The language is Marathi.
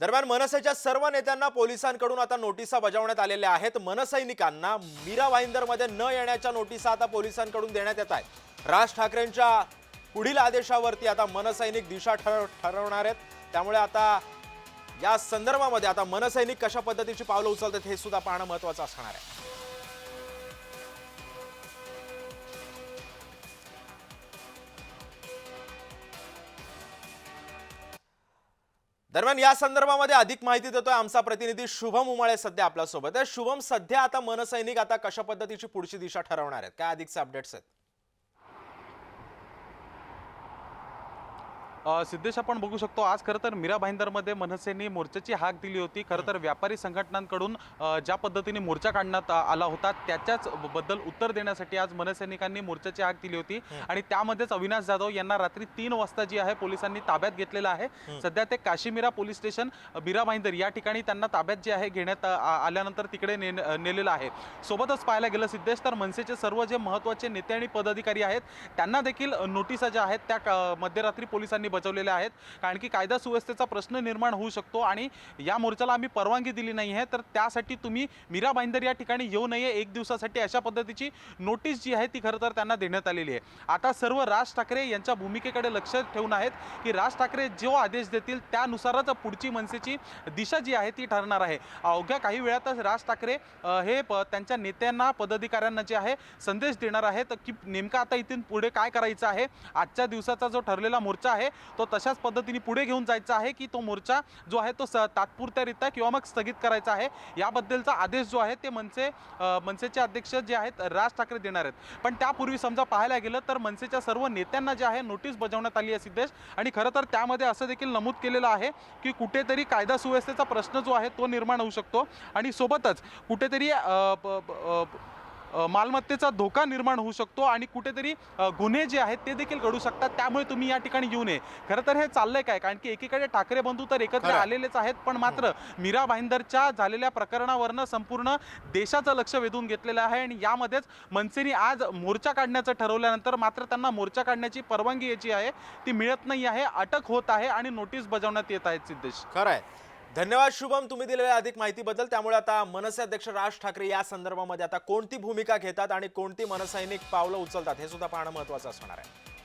दरम्यान मनसेच्या सर्व नेत्यांना पोलिसांकडून आता नोटिसा बजावण्यात आलेल्या आहेत. मनसैनिकांना मीरा वाईंदरमध्ये न येण्याच्या नोटिसा आता पोलिसांकडून देण्यात येत आहेत. राज ठाकरेंच्या पुढील आदेशावरती आता मनसैनिक दिशा ठरव ठरवणार आहेत. त्यामुळे आता या संदर्भामध्ये आता मनसैनिक कशा पद्धतीची पावलं उचलतात हे सुद्धा पाहणं महत्वाचं असणार आहे. दरम्यान या संदर्भामध्ये अधिक माहिती देतोय आमचा प्रतिनिधी शुभम उमाळे सध्या आपल्यासोबत आहे. शुभम सध्या आता मनसैनिक आता कशा पद्धतीची पुढची दिशा ठरवणार आहेत? काय अधिकचे अपडेट्स आहेत? सिद्धेश आपण बघू शकतो आज खरं तर मीरा भाईंदरमध्ये मनसेने मोर्चाची हाक दिली होती. खरं तर व्यापारी संघटनांकडून ज्या पद्धतीने मोर्चा काढण्यात आला होता त्याच्याच बद्दल उत्तर देण्यासाठी आज मनसैनिकांनी मोर्चाची हाक दिली होती. आणि त्यामध्येच अविनाश जाधव यांना रात्री तीन वाजता जी आहे पोलिसांनी ताब्यात घेतलेलं आहे. सध्या ते काशीमीरा पोलीस स्टेशन मीरा भाईंदर या ठिकाणी त्यांना ताब्यात जे आहे घेण्यात आल्यानंतर तिकडे ने नेलेलं आहे. सोबतच पाहायला गेलं सिद्धेश तर मनसेचे सर्व जे महत्त्वाचे नेते आणि पदाधिकारी आहेत त्यांना देखील नोटिसा ज्या आहेत त्या मध्यरात्री पोलिसांनी बजावलेल्या आहेत. कारण की कायदा सुव्यवस्थेचा प्रश्न निर्माण होऊ शकतो आणि या मोर्चाला आम्ही परवानगी दिली नाही आहे. तर त्यासाठी तुम्ही मीरा भाईंदर या ठिकाणी येऊ नये एक दिवसासाठी अशा पद्धतीची नोटीस जी आहे ती खरं तर त्यांना देण्यात आलेली आहे. आता सर्व राज ठाकरे यांच्या भूमिकेकडे लक्ष ठेवून आहेत की राज ठाकरे जो आदेश देतील त्यानुसारच पुढची मनसेची दिशा जी आहे ती ठरणार आहे. अवघ्या काही वेळातच राज ठाकरे हे प- त्यांच्या नेत्यांना पदाधिकाऱ्यांना जे आहे संदेश देणार आहेत की नेमका आता इथून पुढे काय करायचं आहे? आजच्या दिवसाचा जो ठरलेला मोर्चा आहे तो तशाच पद्धतीने पुढे घेऊन जायचा आहे की तो मोर्चा जो आहे तो स तात्पुरत्यारित्या किंवा मग स्थगित करायचा आहे. याबद्दलचा आदेश जो आहे ते मनसे मनसेचे अध्यक्ष जे आहेत राज ठाकरे देणार आहेत. पण त्यापूर्वी समजा पाहायला गेलं तर मनसेच्या सर्व नेत्यांना जे आहे नोटीस बजावण्यात आली आहे सिद्धेश. आणि खरं तर त्यामध्ये असं देखील नमूद केलेलं आहे की कुठेतरी कायदा सुव्यवस्थेचा प्रश्न जो आहे तो निर्माण होऊ शकतो. आणि सोबतच कुठेतरी मालमत्तेचा धोका निर्माण होऊ शकतो आणि कुठेतरी गुन्हे जे आहेत ते देखील घडू शकतात. त्यामुळे तुम्ही या ठिकाणी येऊ नये. खरं तर हे चाललंय काय? कारण की एकीकडे ठाकरे बंधू तर एकत्र. आलेलेच आहेत पण मात्र मीरा भाईंदरच्या झालेल्या प्रकरणावरनं संपूर्ण देशाचं लक्ष वेधून घेतलेलं आहे आणि यामध्येच मनसेने आज मोर्चा काढण्याचं ठरवल्यानंतर मात्र त्यांना मोर्चा काढण्याची परवानगी याची आहे ती मिळत नाही आहे. अटक होत आहे आणि नोटीस बजावण्यात येत आहेत सिद्धेश. खरं आहे. धन्यवाद शुभम. तुम्ही दिलेल्या अधिक माहितीबद्दल. त्यामुळे आता मनसे अध्यक्ष राज ठाकरे या संदर्भामध्ये आता कोणती भूमिका घेतात आणि कोणती मनसैनिक पावलं उचलतात हे सुद्धा पाहणं महत्वाचं असणार आहे.